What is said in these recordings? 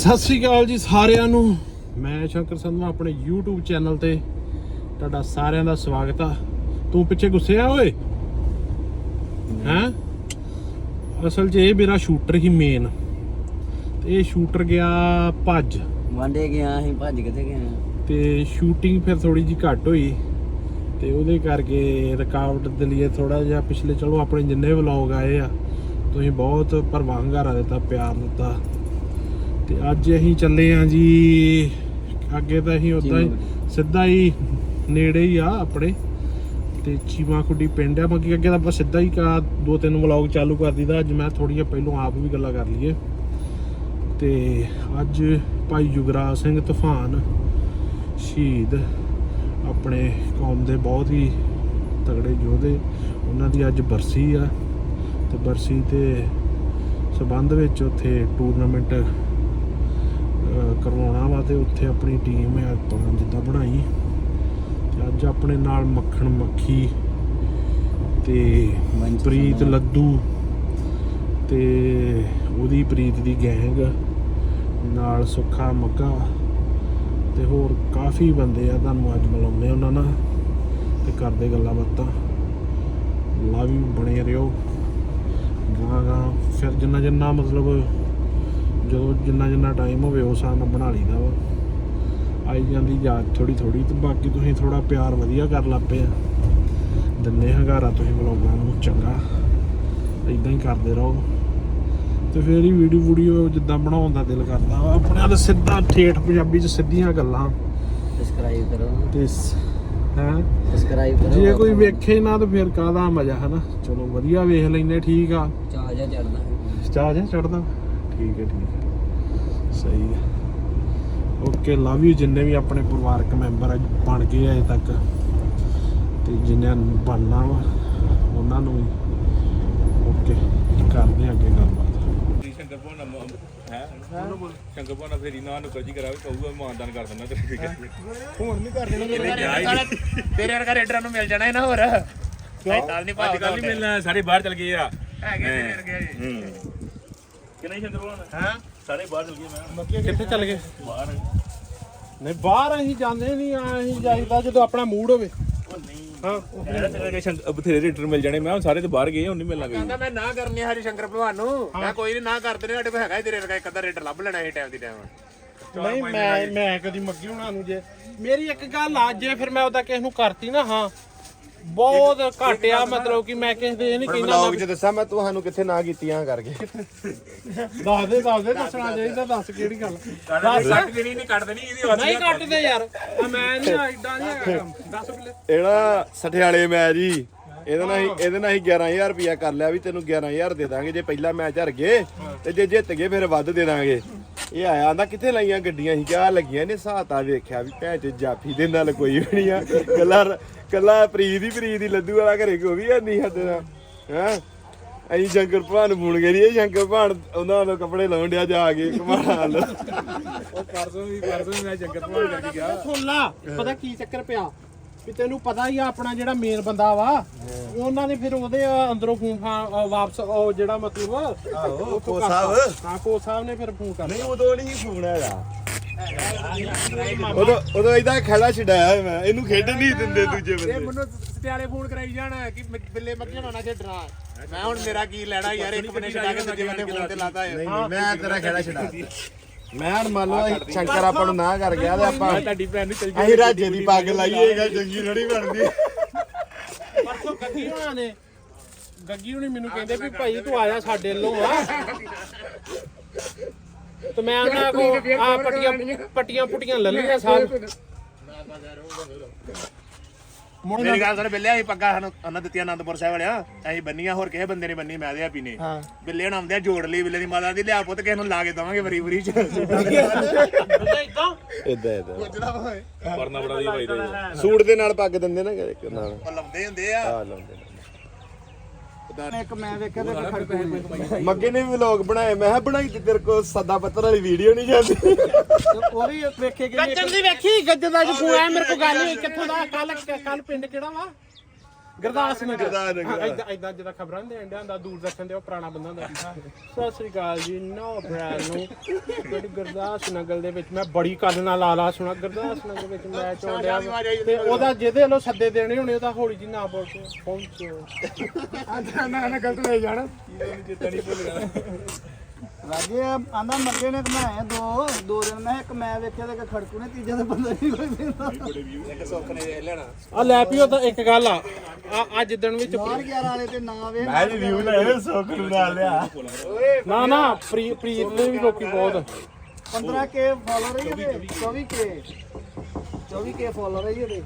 ਸਤਿ ਸ੍ਰੀ ਅਕਾਲ ਜੀ ਸਾਰਿਆਂ ਨੂੰ। ਮੈਂ ਸ਼ੰਕਰ ਸੰਧਵਾ ਆਪਣੇ YouTube ਚੈਨਲ ਤੇ ਤੁਹਾਡਾ ਸਾਰਿਆਂ ਦਾ ਸਵਾਗਤ ਆ। ਤੂੰ ਪਿੱਛੇ ਗੁੱਸੇ ਆ ਓਏ? ਹੈਂ? ਅਸਲ 'ਚ ਇਹ ਮੇਰਾ ਸ਼ੂਟਰ ਹੀ ਮੇਨ ਤੇ ਇਹ ਸ਼ੂਟਰ ਗਿਆ ਭੱਜ। ਵਾਂਡੇ ਗਿਆ ਅਸੀਂ ਭੱਜ ਕਿੱਥੇ ਗਏ ਤੇ ਸ਼ੂਟਿੰਗ ਫਿਰ ਥੋੜੀ ਜੀ ਘੱਟ ਹੋਈ। ਤੇ ਉਹਦੇ ਕਰਕੇ ਰੁਕਾਵਟ ਦੇ ਲਈ ਥੋੜਾ ਜਿਹਾ ਪਿਛਲੇ ਚਲੋ ਆਪਣੇ ਜਿੰਨੇ ਵਲੌਗ ਆਏ ਆ ਤੁਸੀਂ ਬਹੁਤ ਪਰਵਾਹੰਗਾਰਾ ਦਿੱਤਾ ਪਿਆਰ ਦਿੱਤਾ। ਤੇ ਅੱਜ ਅਸੀਂ ਚੱਲੇ ਆ ਜੀ ਅੱਗੇ ਤਾਂ ਅਸੀਂ ਉਦਾਂ ਹੀ ਸਿੱਧਾ ਹੀ ਨੇੜੇ ਹੀ ਆ ਆਪਣੇ ਤੇ ਚੀਮਾ ਖੁੱਡੀ ਪਿੰਡ ਆ। ਬਾਕੀ ਅੱਗੇ ਤਾਂ ਆਪਾਂ ਸਿੱਧਾ ਹੀ ਕਾ ਦੋ ਤਿੰਨ ਵਲੌਗ ਚਾਲੂ ਕਰ ਦਿੱਤਾ ਅੱਜ ਮੈਂ ਥੋੜੀਆਂ ਪਹਿਲੋਂ ਆਪ ਵੀ ਗੱਲਾਂ ਕਰ ਲਈਏ। ਤੇ ਅੱਜ ਭਾਈ ਯੁਗਰਾਜ ਸਿੰਘ ਤੂਫਾਨ ਸ਼ਹੀਦ ਆਪਣੇ ਕੌਮ ਦੇ ਬਹੁਤ ਹੀ ਤਗੜੇ ਯੋਧੇ ਉਹਨਾਂ ਦੀ ਅੱਜ ਬਰਸੀ ਆ। ਤੇ ਬਰਸੀ ਤੇ ਸਬੰਧ ਵਿੱਚ ਉੱਥੇ ਟੂਰਨਾਮੈਂਟ ਕਰਵਾਉਣਾ ਵਾ ਤੇ ਉੱਥੇ ਆਪਣੀ ਟੀਮ ਹੈ ਆਪਾਂ ਜਿੱਦਾਂ ਬਣਾਈ। ਤੇ ਅੱਜ ਆਪਣੇ ਨਾਲ ਮੱਖਣ ਮੱਖੀ ਤੇ ਮਨਜੀਤ ਪ੍ਰੀਤ ਸਿੰਘ। ਲੱਦੂ ਤੇ ਉਹਦੀ ਪ੍ਰੀਤ ਦੀ ਗੈਂਗ ਨਾਲ ਸੁੱਖਾ ਮੱਗਾ ਤੇ ਹੋਰ ਕਾਫੀ ਬੰਦੇ ਆ ਤੁਹਾਨੂੰ ਅੱਜ ਮਿਲਾਉਂਦੇ ਉਹਨਾਂ ਨਾਲ ਤੇ ਕਰਦੇ ਗੱਲਾਂ ਬਾਤਾਂ। ਲਵ ਯੂ ਬਣੇ ਰਹੋ। ਗਾਂ ਗਾਂ ਫਿਰ ਜਿੰਨਾ ਜਿੰਨਾ ਮਤਲਬ ਜਦੋਂ ਜਿੰਨਾ ਜਿੰਨਾ ਟਾਈਮ ਹੋਵੇ ਉਸ ਹਿਸਾਬ ਨਾਲ ਬਣਾ ਲਈਦਾ ਵਾ। ਆਈ ਜਾਂਦੀ ਯਾਦ ਥੋੜੀ ਥੋੜੀ ਤੇ ਬਾਕੀ ਤੁਸੀਂ ਥੋੜਾ ਪਿਆਰ ਵਧੀਆ ਕਰ ਲੱਪੇ ਆ। ਦਿੰਨੇ ਹੰਗਾਰਾ ਤੁਸੀਂ ਵਲੋਗਾਂ ਨੂੰ ਚੰਗਾ। ਇਦਾਂ ਹੀ ਕਰਦੇ ਰਹੋ। ਤੇ ਫੇਰ ਹੀ ਵੀਡੀਓ ਵੀਡੀਓ ਜਿੱਦਾਂ ਬਣਾਉਣ ਦਾ ਦਿਲ ਕਰਦਾ ਵਾ। ਆਪਣੇ ਨਾਲ ਸਿੱਧਾ ਠੇਠ ਪੰਜਾਬੀ ਚ ਸਿੱਧੀਆਂ ਗੱਲਾਂ। ਸਬਸਕ੍ਰਾਈਬ ਕਰੋ। ਤੇ ਹੈ? ਸਬਸਕ੍ਰਾਈਬ ਕਰੋ। ਜੇ ਕੋਈ ਵੇਖੇ ਨਾ ਤਾਂ ਫਿਰ ਕਾਹਦਾ ਮਜ਼ਾ ਹਨਾ? ਚਲੋ ਵਧੀਆ ਵੇਖ ਲੈਨੇ ਠੀਕ ਆ। ਚਾਹ ਜਾ ਚੜਦਾ ਚਾਹ ਜਾ ਚੜਦਾ ਠੀਕ ਹੈ ਠੀਕ ਹੈ। ਸਹੀ ਹੈ। ਓਕੇ ਲਵ ਯੂ ਜਿੰਨੇ ਵੀ ਆਪਣੇ ਪਰਿਵਾਰਕ ਮੈਂਬਰ ਅੱਜ ਬਣ ਗਏ ਅਜੇ ਤੱਕ। ਤੇ ਜਿਨ੍ਹਾਂ ਨੂੰ ਬਣਨਾ ਵਾ ਉਹਨਾਂ ਨੂੰ ਓਕੇ ਕਰਦੇ ਆ ਅੱਗੇ ਗੱਲਬਾਤ। ਸ਼ੰਕਰ ਭੋਨਾ ਹੈ? ਸ਼ੰਕਰ ਭੋਨਾ ਫੇਰੀ ਨਾ ਨੂੰ ਕਰਜੀ ਕਰਾਵੇ ਕਹੂਗਾ ਮਾਨਦਾਨ ਕਰ ਦਿੰਦਾ ਤੇਰੇ ਠੀਕ ਹੈ ਤੇਰੇ ਵਰਗਾ ਰੇਡਰਾਂ ਨੂੰ ਮਿਲ ਜਾਣਾ ਇਹਨਾਂ ਹੋਰ। ਨਹੀਂ ਤਾਂ ਨਹੀਂ ਅੱਜ ਕੱਲ ਨਹੀਂ ਮਿਲਣਾ ਸਾਰੇ ਬਾਹਰ ਚਲ ਗਏ ਆ। ਹੈਗੇ ਤੇਰੇ ਵਰਗੇ ਜੀ ਹੂੰ। ਕਿ ਨਹੀਂ ਸ਼ੰਕਰ ਭੋਨਾ ਹਾਂ? ਸਾਰੇ ਬਾਹਰ ਚਲ ਗਏ ਮੈਂ। ਕਿੱਥੇ ਚੱਲ ਗਏ? ਬਾਹਰ। ਨਹੀਂ ਬਾਹਰ ਅਸੀਂ ਜਾਂਦੇ ਨਹੀਂ ਆ ਅਸੀਂ ਜਾਈਦਾ ਜਦੋਂ ਆਪਣਾ ਮੂਡ ਹੋਵੇ। ਹਾਂ। ਤੇਰੇ ਵਰਗੇ ਸ਼ੰਕਰ ਬਥੇਰੇ ਰੇਡਰ ਮਿਲ ਜਾਣੇ। ਮੈਂ ਕਿਹਾ ਸਾਰੇ ਤੇ ਬਾਹਰ ਗਏ ਹੁਣ ਨਹੀਂ ਮਿਲਣਾ ਕਹਿੰਦਾ ਮੈਂ ਨਾ ਕਰਨੀ ਹਰੀ ਸ਼ੰਕਰ ਭਲਵਾਨ ਨੂੰ। ਮੈਂ ਕੋਈ ਨਹੀਂ ਨਾ ਕਰਦੇ ਨੇ ਸਾਡੇ ਕੋਲ ਹੈਗਾ ਹੀ ਤੇਰੇ ਵਰਗਾ ਇੱਕ ਅੱਧਾ ਰੇਡਰ ਲੱਭ ਲੈਣਾ ਇਹ ਟਾਈਮ ਦੀ ਟਾਈਮ ਨਹੀਂ ਮੈਂ ਮੈਂ ਕਦੀ ਮੱਗੀ ਹੁਣਾਂ ਨੂੰ ਜੇ ਮੇਰੀ ਇੱਕ ਗੱਲ ਆ ਜੇ ਫਿਰ ਮੈਂ ਉਹਦਾ ਕਿਸ ਨੂੰ ਕਰਤੀ ਨਾ ਹਾਂ ਬਹੁਤ ਘੱਟ ਆ ਮਤਲਬ ਕਿ ਮੈਂ ਕਿਸੇ ਦੇ ਇਹ ਨਹੀਂ ਕਹਿੰਦਾ ਵਲੌਗ 'ਚ ਦੱਸਾਂ ਮੈਂ ਤੁਹਾਨੂੰ ਕਿੱਥੇ ਨਾ ਕੀਤੀਆਂ ਕਰਕੇ। ਦੱਸ ਦੇ ਦੱਸ ਦੇ ਦੱਸਣਾ ਚਾਹੀਦਾ ਦੱਸ ਕਿਹੜੀ ਗੱਲ। ਦੱਸ ਕੱਟ ਦੇਣੀ ਨਹੀਂ ਕੱਟ ਦੇਣੀ ਇਹਦੀ ਨਹੀਂ ਕੱਟਦੇ ਯਾਰ। ਆ ਮੈਂ ਨਹੀਂ ਐਡਾ ਨਹੀਂ ਹੈਗਾ ਕੰਮ। ਦੱਸ ਬਿਲੇ ਇਹ ਨਾ ਸਠਿਆਲੇ ਮੈਚ ਜੀ ਇਹਦੇ ਨਾਲ ਹੀ ਇਹਦੇ ਨਾਲ ਹੀ 11000 ਰੁਪਿਆ ਕਰ ਲਿਆ ਵੀ ਤੈਨੂੰ 11000 ਦੇ ਦਾਂਗੇ ਜੇ ਪਹਿਲਾ ਮੈਚ ਹਾਰ ਗਏ ਤੇ ਜੇ ਜਿੱਤ ਗਏ ਫਿਰ ਵੱਧ ਦੇ ਦਾਂਗੇ। ਇਹ ਆਇਆ ਆਂਦਾ ਕਿੱਥੇ ਲਾਈਆਂ ਗੱਡੀਆਂ ਸੀ? ਕਿਆ ਲੱਗੀਆਂ ਨੇ? ਸਾਤਾ ਵੇਖਿਆ ਵੀ ਭੈਣ ਚ ਜਾਫੀ ਦੇ ਨਾਲ ਕੋਈ ਵੀ ਨਹੀਂ ਆ। ਕੱਲਾ ਕੱਲਾ ਪ੍ਰੀਤ ਹੀ ਪ੍ਰੀਤ ਹੀ ਲੱਦੂ ਵਾਲਾ ਘਰੇ ਕੋਈ ਵੀ ਨਹੀਂ ਨਾਲ। ਹੈ? ਅਸੀਂ ਸ਼ੰਕਰ ਭਾਣ ਨੂੰ ਫੋਨ ਕਰੀਏ ਸ਼ੰਕਰ ਭਾਣ ਉਹਨਾਂ ਨੂੰ ਕੱਪੜੇ ਲਾਉਣ ਡਿਆ ਜਾ ਕੇ ਕਮਾਣਾ ਲੋ ਉਹ ਪਰਸੋਂ ਵੀ ਪਰਸੋਂ ਵੀ ਮੈਂ ਸ਼ੰਕਰ ਭੋਨਾ ਕਰਕੇ ਗਿਆ। ਸੁਣ ਲਾ ਪਤਾ ਕੀ ਚੱਕਰ ਪਿਆ? ਵੀ ਤੈਨੂੰ ਪਤਾ ਹੀ ਆ ਆਪਣਾ ਜਿਹੜਾ ਮੇਨ ਬੰਦਾ ਵਾ ਉਹਨਾਂ ਨੇ ਫਿਰ ਉਹਦੇ ਅੰਦਰੋਂ ਫੋਨ ਫਾ- ਵਾਪਸ ਉਹ ਜਿਹੜਾ ਮਤਲਬ ਆਹੋ ਕੋ ਸਾਹਿਬ। ਹਾਂ ਕੋ ਸਾਹਿਬ ਨੇ ਫਿਰ ਫੋਨ ਕਰ ਨਹੀਂ ਉਦੋਂ ਨਹੀਂ ਫੋਨ ਹੈਗਾ। ਉਦੋਂ ਉਦੋਂ ਇਦਾਂ ਖੜਾ ਛਡਾਇਆ ਮੈਂ ਇਹਨੂੰ ਖੇਡਣ ਨਹੀਂ ਦਿੰਦੇ ਦੂਜੇ ਇਹ ਬੰਦੇ। ਮੈਨੂੰ ਸਟਿਆਲੇ ਫੋਨ ਕਰਾਈ ਜਾਣਾ ਕਿ ਮ- ਬਿੱਲੇ ਮੱਗੀਆਂ ਹੋਣਾ ਛੱਡਣਾ ਮੈਂ ਹੁਣ ਮੇਰਾ ਕੀ ਲੈਣਾ ਯਾਰ ਇੱਕ ਬੰਨੇ ਛਡਾ ਕੇ ਦੂਜੇ ਬੰਨੇ ਫੋਨ ਤੇ ਲਾਤਾ ਹੈ। ਨਹੀਂ ਮੈਂ ਤੇਰਾ ਖੜਾ ਛਡਾ ਮੈਂ ਹਣ ਮੰਨ ਲਓ ਅਸੀਂ ਸ਼ੰਕਰ ਆਪਾਂ ਨੂੰ ਨਾ ਕਰ ਗਿਆ ਤੇ ਆਪਾਂ ਤੁਹਾਡੀ ਭੈਣ ਨੂੰ ਚਲ ਅਸੀਂ ਰਾਜੇ ਦੀ ਪੱਗ ਲਾਈਏ ਇਹ ਗੱਲ ਚੰਗੀ ਥੋੜੀ ਬਣਦੀ। ਪਰਸੋਂ ਗੱਗੀ ਹੋਣਾ ਨੇ। ਗੱਗੀ ਹੁਣੀ ਮੈਨੂੰ ਕਹਿੰਦੇ ਵੀ ਭਾਈ ਤੂੰ ਆਇਆ ਸਾਡੇ ਵੱਲੋਂ ਆ ਤੇ ਮੈਂ ਉਹਨਾਂ ਕੋ ਆ ਪੱਟੀਆਂ ਪੱਟੀਆਂ ਪੁੱਟੀਆਂ ਲੈ ਲਈਆਂ ਸਾਲ। ਮੇਰੀ ਗੱਲ ਸੁਣ ਬਿੱਲੇ ਅਸੀਂ ਪੱਗਾ ਸਾਨੂੰ ਉਹਨਾਂ ਦਿੱਤੀਆਂ ਆਨੰਦਪੁਰ ਸਾਹਿਬ ਵਾਲਿਆਂ। ਅਸੀਂ ਬੰਨੀਆਂ ਹੋਰ ਕਿਸੇ ਬੰਦੇ ਨੇ ਬੰਨੀ ਮੈਂ ਤੇ ਆਪੀ ਨੇ। ਬਿੱਲੇ ਹੁਣ ਆਉਂਦੇ ਆ ਜੋੜ ਲਈ ਬਿੱਲੇ ਦੀ ਮਾਤਾ ਦੀ ਲਿਆ ਪੁੱਤ ਕਿਸੇ ਨੂੰ ਲਾ ਕੇ ਦਵਾਂਗੇ ਵਰੀ ਵਰੀ। ਚ ਇਦਾਂ? ਇਦਾਂ? ਇਦਾਂ ਪਰਨਾ ਬੜਾ ਦੀ ਭਾਈ ਦਾ ਸੂਟ ਦੇ ਨਾਲ ਪੱਗ ਦਿੰਦੇ ਨਾ ਇੱਕ ਨਾਲ। ਉਹ ਲਾਉਂਦੇ ਹੁੰਦੇ ਆ। ਆ ਲਾਉਂਦੇ। ਇੱਕ ਮੈਂ ਵੇਖਿਆ ਤੇ ਮੱਗੇ ਨੇ ਵੀ ਵਲੌਗ ਬਣਾਏ। ਮੈਂ ਕਿਹਾ ਬਣਾਈ ਤੇ ਤੇਰੇ ਕੋ ਸਦਾ ਪੱਤਰ ਵਾਲੀ ਵੀਡੀਓ ਨਹੀਂ ਜਾਂਦੀ। ਉਹ ਵੀ ਵੇਖੇ ਕਿ ਗੱਜਣ ਦੀ ਵੇਖੀ ਗੱਜਣ ਦਾ ਫੋਨ ਆਇਆ ਮੇਰੇ ਕੋ ਗੱਲ ਨਹੀਂ ਕਿੱਥੋਂ ਦਾ? ਕੱਲ ਕੱਲ ਪਿੰਡ ਕਿਹੜਾ ਵਾ? ਗੁਰਦਾਸ ਨਗਰ। ਗੁਰਦਾਸ ਨਗਰ। ਇਦਾਂ ਇਦਾਂ ਜਿਹਦਾ ਖਬਰਾਂ ਦੇਣ ਡਿਆ ਹੁੰਦਾ ਦੂਰਦਰਸ਼ਨ ਤੇ ਉਹ ਪੁਰਾਣਾ ਬੰਦਾ ਹੁੰਦਾ ਸਤਿ ਸ੍ਰੀ ਅਕਾਲ ਜੀ ਨੋ ਅਪ੍ਰੈਲ ਨੂੰ ਜਿਹੜੀ ਗੁਰਦਾਸ ਨਗਰ ਦੇ ਵਿੱਚ ਮੈਂ ਬੜੀ ਕੰਨ ਨਾਲ ਲਾ ਲਾ ਸੁਣਾ ਗੁਰਦਾਸ ਨਗਰ ਵਿੱਚ ਡਿਆ ਵਾ। ਤੇ ਉਹਦਾ ਜਿਹਦੇ ਵੱਲੋਂ ਸੱਦੇ ਦੇਣੇ ਹੋਣੇ ਉਹਦਾ ਹੌਲੀ ਜੀ ਨਾ ਬੋਲ ਕੇ ਪਹੁੰਚੋ। ਨਾ ਨਾ ਗਲਤ ਲੈ ਜਾਣਾ। ਰਾਜੇ ਆਂਦਾ ਮੱਗੇ ਨੇ ਘਮਾਇਆ ਦੋ ਦੋ ਦਿਨ ਮੈਂ ਇੱਕ ਮੈਂ ਵੇਖਿਆ ਤੇ ਇੱਕ ਖੜਕੂ ਨੇ ਤੀਜਾ ਤਾਂ ਬੰਦਾ ਨਹੀਂ ਕੋਈ ਵੇਖਦਾ ਆ ਲੈ ਪਿਓ ਤਾਂ ਇੱਕ ਗੱਲ ਆ ਆ ਆ ਜਿੱਦਣ ਵਿੱਚ ਬਾਹਰ 11 ਵਾਲੇ ਤੇ ਨਾ ਵੇ ਮੈਂ ਰਿਵਿਊ ਲੈ ਸੁੱਖ ਨੂੰ ਨਾਲ ਲਿਆ। ਨਾ ਨਾ ਪ੍ਰੀ ਪ੍ਰੀਤ ਦੇ ਵੀ ਲੋਕੀ ਬਹੁਤ 15 ਕੇ ਫਾਲੋਅਰ ਹੈ ਇਹਦੇ 24 ਕੇ 24 ਕੇ ਫਾਲੋਅਰ ਹੈ ਇਹਦੇ।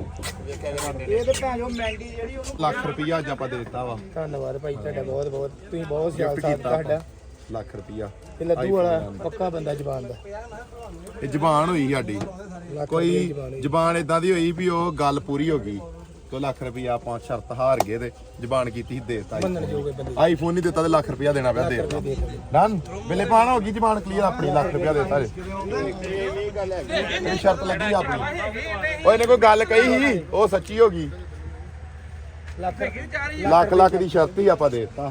ਇਹ ਤੇ ਭੈਣ ਜੋ ਮੈਂਡੀ ਜਿਹੜੀ ਉਹਨੂੰ ਲੱਖ ਰੁਪਈਆ ਅੱਜ ਆਪਾਂ ਦੇ ਦਿੱਤਾ ਵਾ। ਧੰਨਵਾਦ ਭਾਈ ਤੁਹਾਡਾ ਬਹੁਤ ਬਹੁਤ ਤੁਸੀਂ ਬਹੁਤ ਗਿਫਟ ਕੀਤਾ ਆਪਾਂ। ਲੱਖ ਰੁਪਈਆ। ਤੇ ਲੱਦੂ ਵਾਲਾ ਪੱਕਾ ਬੰਦਾ ਜ਼ਬਾਨ ਦਾ। ਇਹ ਜ਼ਬਾਨ ਹੋਈ ਸਾਡੀ। ਕੋਈ ਜ਼ਬਾਨ ਇਦਾਂ ਦੀ ਹੋਈ ਵੀ ਉਹ ਗੱਲ ਪੂਰੀ ਹੋ ਗਈ ਤੋ ਲੱਖ ਰੁਪਈਆ ਆਪਾਂ ਸ਼ਰਤ ਹਾਰ ਗਏ ਤੇ ਜ਼ਬਾਨ ਕੀਤੀ ਸੀ ਦੇਤਾ ਆਈਫੋਨ ਨਹੀਂ ਦਿੱਤਾ ਤੇ ਲੱਖ ਰੁਪਈਆ ਦੇਣਾ ਪਿਆ ਦੇਤਾ। ਡਨ। ਬਿੱਲੇ ਪਾਣ ਹੋ ਗਈ ਜ਼ਬਾਨ ਕਲੀਅਰ ਆਪਣੀ ਲੱਖ ਰੁਪਈਆ ਦੇਤਾ ਜੀ। ਇਹ ਸ਼ਰਤ ਲੱਗੀ ਆਪਣੀ। ਓਏ ਨੇ ਕੋਈ ਗੱਲ ਕਹੀ ਸੀ ਉਹ ਸੱਚੀ ਹੋ ਗਈ। ਲੱਖ ਲੱਖ ਦੀ ਸ਼ਰਤ ਹੀ ਆਪਾਂ ਦੇਤਾ।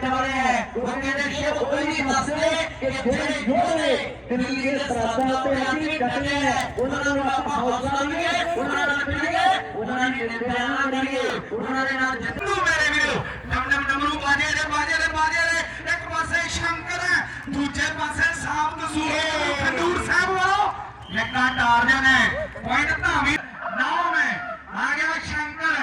ਖੁੰਡੀ ਪਿੰਡ ਵਾਲੇ ਹੈ ਉਹ ਕਹਿੰਦੇ ਸ਼ਿਵ ਕੋਈ ਨਹੀਂ ਦੱਸਦੇ ਕਿ ਜਿਹੜੇ ਯੋਧੇ ਦਿੱਲੀ ਦੇ ਸਰਹੱਦਾਂ ਤੇ ਅਸੀਂ ਡਟੇ ਹੈ ਉਹਨਾਂ ਨੂੰ ਆਪਾਂ ਹੌਸਲਾ ਦਈਏ ਉਹਨਾਂ ਨਾਲ ਮਿਲੀਏ ਉਹਨਾਂ ਨੇ ਬਿਆਨ ਕਰੀਏ ਉਹਨਾਂ ਦੇ ਨਾਲ ਜਿੱਤੂ ਮੇਰੇ ਵੀਰੋ ਡਮ ਡਮ ਡਮਰੂ ਬਾਜੇ ਦੇ ਬਾਜੇ ਦੇ ਬਾਜੇ ਦੇ ਇੱਕ ਪਾਸੇ ਸ਼ੰਕਰ ਹੈ ਦੂਜੇ ਪਾਸੇ ਸਾਬਤ ਸੂਰੇ ਖੰਡੂਰ ਸਾਹਿਬ ਵਾਲੋ ਲੱਗਾ ਟਾਰਜਨ ਹੈ ਪੁਆਇੰਟ ਧਾਵੀ ਨਾਮ ਹੈ ਆ ਗਿਆ ਸ਼ੰਕਰ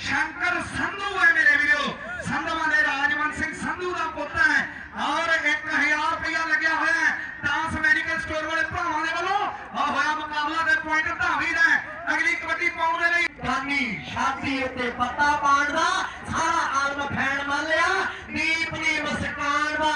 ਸ਼ੰਕਰ ਸੰਧੂ ਹੈ ਮੇਰੇ ਵੀਰੋ ਸੰਧੂਆਂ ਦੇ ਰਾਜਵੰਤ ਸਿੰਘ ਸੰਧੂ ਦਾ ਪੁੱਤ ਹੈ ਔਰ 1000 ਰੁਪਇਆ ਲੱਗਿਆ ਹੋਇਆ ਹੈ ਦਾਸ ਮੈਡੀਕਲ ਸਟੋਰ ਵਾਲੇ ਭਰਾਵਾਂ ਦੇ ਵੱਲੋਂ ਆ ਹੋਇਆ ਮੁਕਾਬਲਾ ਦੇ ਪੁਆਇੰਟ ਧਾਵੀ ਦਾ ਹੈ। ਅਗਲੀ ਕਬੱਡੀ ਪਾਉਣ ਦੇ ਲਈ ਕਾਨੀ ਛਾਤੀ ਉੱਤੇ ਪੱਤਾ ਪਾਣ ਦਾ ਸਾਰਾ ਆਲਮ ਫੈਣ ਮੰਨ ਲਿਆ ਦੀਪ ਦੀ ਮੁਸਕਾਨ ਦਾ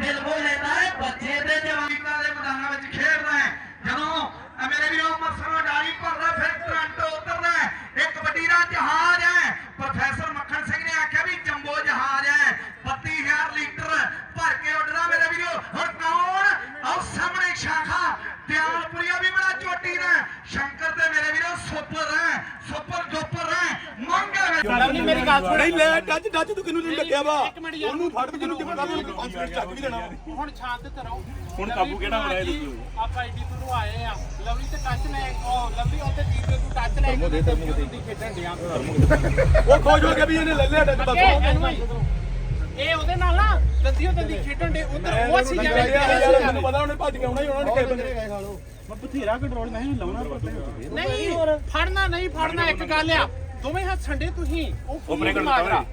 ਦਿਲ ਬੋਲੇਦਾ ਹੈ ਬੱਚੇ ਦੇ ਜਵਾਨਾਂ ਦੇ ਮੈਦਾਨਾਂ ਵਿੱਚ ਖੇਡਦਾ ਹੈ ਜਦੋਂ ਅ ਮੇਰੇ ਵੀਰੋ ਮਸਰੋ ਡਾਰੀ ਭਰਦਾ ਫਿਰ ਟੋਰਾਂਟੋ ਉਤਰਦਾ ਹੈ ਇਹ ਕਬੱਡੀ ਦਾ ਜਹਾਜ਼ ਹੈ ਪ੍ਰੋਫੈਸਰ ਮੱਖਣ ਸਿੰਘ ਨੇ ਆਖਿਆ ਵੀ ਜੰਬੋ ਜਹਾਜ਼ ਹੈ 32000 ਲੀਟਰ ਭਰ ਕੇ ਉੱਡਦਾ ਮੇਰੇ ਵੀਰੋ ਹੁਣ ਕੌਣ ਆਓ ਸਾਹਮਣੇ ਸ਼ਾਖਾ ਦਿਆਲਪੁਰੀਆ ਵੀ ਬੜਾ ਚੋਟੀ ਦਾ ਹੈ। ਸ਼ੰਕਰ ਤੇ ਮੇਰੇ ਵੀਰੋ ਸੁਪਰ ਹੈ ਸੁਪਰ ਦੁਪਰ ਹੈ ਮੰਗ ਹੈ ਮੇਰੀ ਗੱਲ ਸੁਣ। ਨਹੀਂ ਲੈ ਟੱਚ ਟੱਚ ਤੂੰ ਕਿਨੂੰ ਨਹੀਂ ਲੱਗਿਆ ਵਾ? ਉਹਨੂੰ ਫੜ ਵੀ ਜਿਹਨੂੰ ਜਿਵੇਂ ਕਰਦਾ ਉਹਨੂੰ ਕੌਨਫੀਡੈਂਸ ਚੱਕ ਵੀ ਦੇਣਾ। ਹੁਣ ਸ਼ਾਂਤ ਤੇ ਰਹੋ। ਹੁਣ ਕਾਬੂ ਕਿਹੜਾ ਹੋਣਾ ਇਹਦੇ ਤੋਂ ਆਪਾਂ ਆਈਡੀ ਤੋਂ ਆਏ ਆ। ਲਵਲੀ ਤੇ ਟੱਚ ਲੈ ਉਹ ਲਵਲੀ ਉੱਤੇ ਜੀਤੇ ਤੂੰ ਟੱਚ ਲੈ ਕੇ ਤੇ ਦੀ। ਖੇਡਣ ਡਿਆ। ਉਹ ਖੁਸ਼ ਹੋ ਗਿਆ ਵੀ ਇਹਨੇ ਲੈ ਲਿਆ ਟੱਚ ਬਸ। ਇਹ ਉਹਦੇ ਨਾਲ ਨਾ ਦੰਦੀਓ ਦੰਦੀ ਖੇਡਣ ਦੇ ਉਧਰ ਉਹ ਸੀ ਜਾਵੇ ਯਾਰ ਮੈਨੂੰ ਪਤਾ ਉਹਨੇ ਭੱਜ ਕੇ ਆਉਣਾ ਹੀ ਉਹਨਾਂ ਨੇ ਕਿਸੇ ਬੰਦੇ ਨਹੀਂ ਫੜਨਾ ਨਹੀਂ ਫੜਨਾ ਇੱਕ ਗੱਲ ਆ। ਦੋਵੇਂ ਹੱਥ ਛੰਡੇ ਤੁਸੀਂ। ਉਹ ਕੁੜੀ ਨੂੰ ਮਾਰਦਾ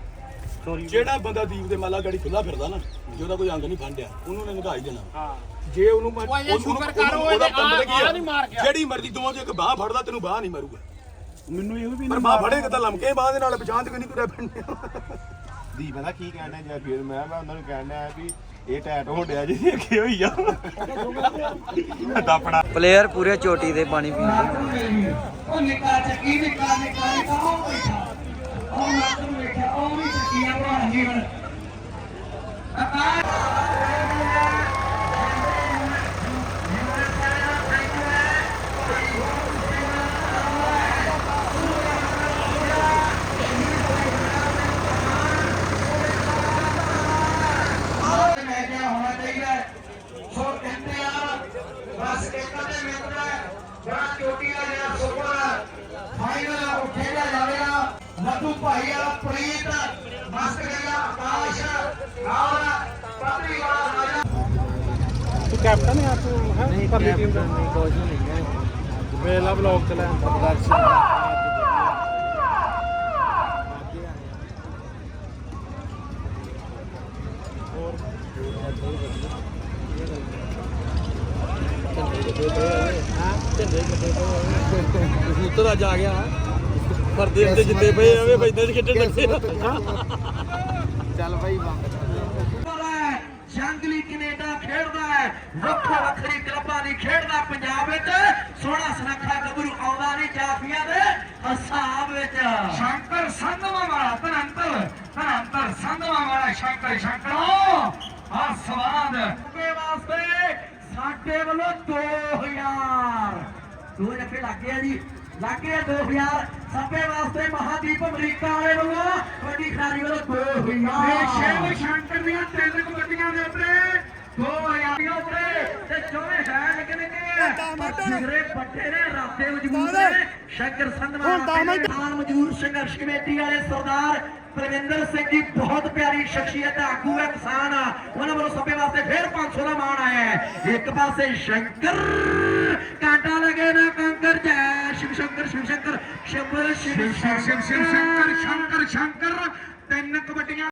ਜਿਹੜਾ ਬੰਦਾ ਦੀਪ ਦੇ ਮਾਲਾ ਗਾੜੀ ਖੁੱਲਾ ਫਿਰਦਾ ਨਾ ਜੇ ਉਹਦਾ ਕੋਈ ਅੰਗ ਨਹੀਂ ਫੰਡਿਆ ਉਹਨੂੰ ਨੇ ਹੀ ਦੇਣਾ। ਹਾਂ। ਜੇ ਉਹਨੂੰ ਮੈਂ- ਉਹ ਸ਼ੁਕਰ ਕਰ, ਉਹ ਉਹਦਾ ਇਹਦੇ ਆ- ਨਹੀਂ ਮਾਰ ਗਿਆ। ਜਿਹੜੀ ਮਰਜ਼ੀ ਦੋਵਾਂ ਚੋਂ ਇੱਕ ਬਾਹ ਫੜਦਾ ਤੈਨੂੰ ਬਾਹ ਨਹੀਂ ਮਾਰੂਗਾ। ਮੈਨੂੰ ਇਹੋ ਵੀ ਪਰ ਬਾਹ ਫੜੇਗਾ ਤਾਂ ਲਮਕੇ ਬਾਹ ਦੇ ਨਾਲ ਪਛਾਣ ਤੇ ਕੋਈ ਨਹੀਂ ਤੁਰਿਆ ਫਿਰਨਾ। ਦੀਪ ਪਤਾ ਕੀ ਕਹਿਣਾ ਜਾਂ ਫਿਰ ਮੈਂ ਮੈਂ ਉਹਨਾਂ ਨੂੰ ਕਹਿਣਾ ਵੀ ਇਹ ਟੈਟ ਹੋਣ ਡਿਆ ਜੀ ਅੱਗੇ ਹੋਈ ਜਾ ਦਾਪੜਾ ਪਲੇਅਰ ਪੂਰੇ ਚੋਟੀ ਦੇ ਪਾਣੀ ਪੀਂਦੇ। ਉਹ ਨਿੱਕਾ ਚੱਕੀ ਨਿੱਕਾ ਨਿੱਕਾ ਨਿੱਕਾ ਉਹ ਬੈਠਾ ਉਹ ਮਾਤਰ ਬੈਠਾ ਉਹ ਵੀ ਚੱਕੀਆਂ ਬਣਾ ਜੀਵਨ। ਪਰਲੀ ਟੀਮ ਅੱਜ ਆ ਗਿਆ ਫਰਦੇ ਉੱਤੇ ਜਿੱਤੇ ਪਏ ਐਵੇਂ ਬੈਦਾਂ ਚ ਲੱਗੇ ਚੱਲ ਭਾਈ ਬੰਦ ਜੰਗਲੀ ਕੈਨੇਡਾ ਖੇਡਦਾ ਹੈ। ਵੱਖੋ ਵੱਖਰੀ ਕਲੱਬਾਂ ਦੀ ਖੇਡਦਾ ਪੰਜਾਬ ਵਿੱਚ। ਸੋਹਣਾ ਸੁਨੱਖਾ ਗੱਭਰੂ ਆਉਂਦਾ ਨਹੀਂ ਜਾਫੀਆਂ ਦੇ ਹਿਸਾਬ ਵਿੱਚ। ਸ਼ੰਕਰ ਸੰਧਵਾ ਵਾਲਾ ਧਨੰਤਰ ਧਨੰਤਰ ਸੰਧਵਾ ਵਾਲਾ ਸ਼ੰਕਰ ਸ਼ੰਕਰੋ ਆ ਸਵਾਦ। ਦੇ ਵਾਸਤੇ ਸਾਡੇ ਵੱਲੋਂ 2000 ਦੋ ਰੁਪਏ ਲੱਗੇ ਆ ਜੀ। ਲੱਗੇ ਆ 2000 ਸੱਪੇ ਵਾਸਤੇ ਮਹਾਦੀਪ ਅਮਰੀਕਾ ਵਾਲੇ ਵੱਲੋਂ ਵੱਡੀ ਖਿਡਾਰੀ ਵੱਲੋਂ 2000 ਸ਼ਿਵ ਸ਼ੰਕਰ ਦੀਆਂ ਤਿੰਨ ਕਬੱਡੀਆਂ ਦੇ ਉੱਤੇ 2000 ਦੀਆਂ ਉੱਤੇ ਤੇ ਚੋਵੇਂ ਹੈ ਨਿੱਕੇ ਨਿੱਕੇ ਸਿਗਰੇ ਪੱਟੇ ਨੇ ਰਾਤੇ ਮਜਬੂਰ ਨੇ ਸ਼ੰਕਰ ਸੰਧਵਾ ਖਾਨ ਮਜਬੂਰ ਸੰਘਰਸ਼ ਕਮੇਟੀ ਵਾਲੇ ਸਰਦਾਰ ਪ੍ਰਵਿੰਦਰ ਸਿੰਘ ਜੀ ਬਹੁਤ ਪਿਆਰੀ ਸ਼ਖਸੀਅਤ ਹੈ ਆਗੂ ਹੈ ਕਿਸਾਨ ਆ। ਉਹਨਾਂ ਵੱਲੋਂ ਸਭੇ ਵਾਸਤੇ ਫੇਰ 500 ਦਾ ਮਾਣ ਆਇਆ ਹੈ। ਇੱਕ ਪਾਸੇ ਸ਼ੰਕਰ ਕਾਂਟਾ ਲਗੇ ਨਾ ਕੰਕਰ ਜੈ ਸ਼ਿਵ ਸ਼ੰਕਰ ਸ਼ਿਵ ਸ਼ੰਕਰ ਸ਼ੰਕਰ ਸ਼ਿਵ ਸ਼ੰਕਰ ਸ਼ੰਕਰ ਸ਼ੰਕਰ। ਤਿੰਨ ਕਬੱਡੀਆਂ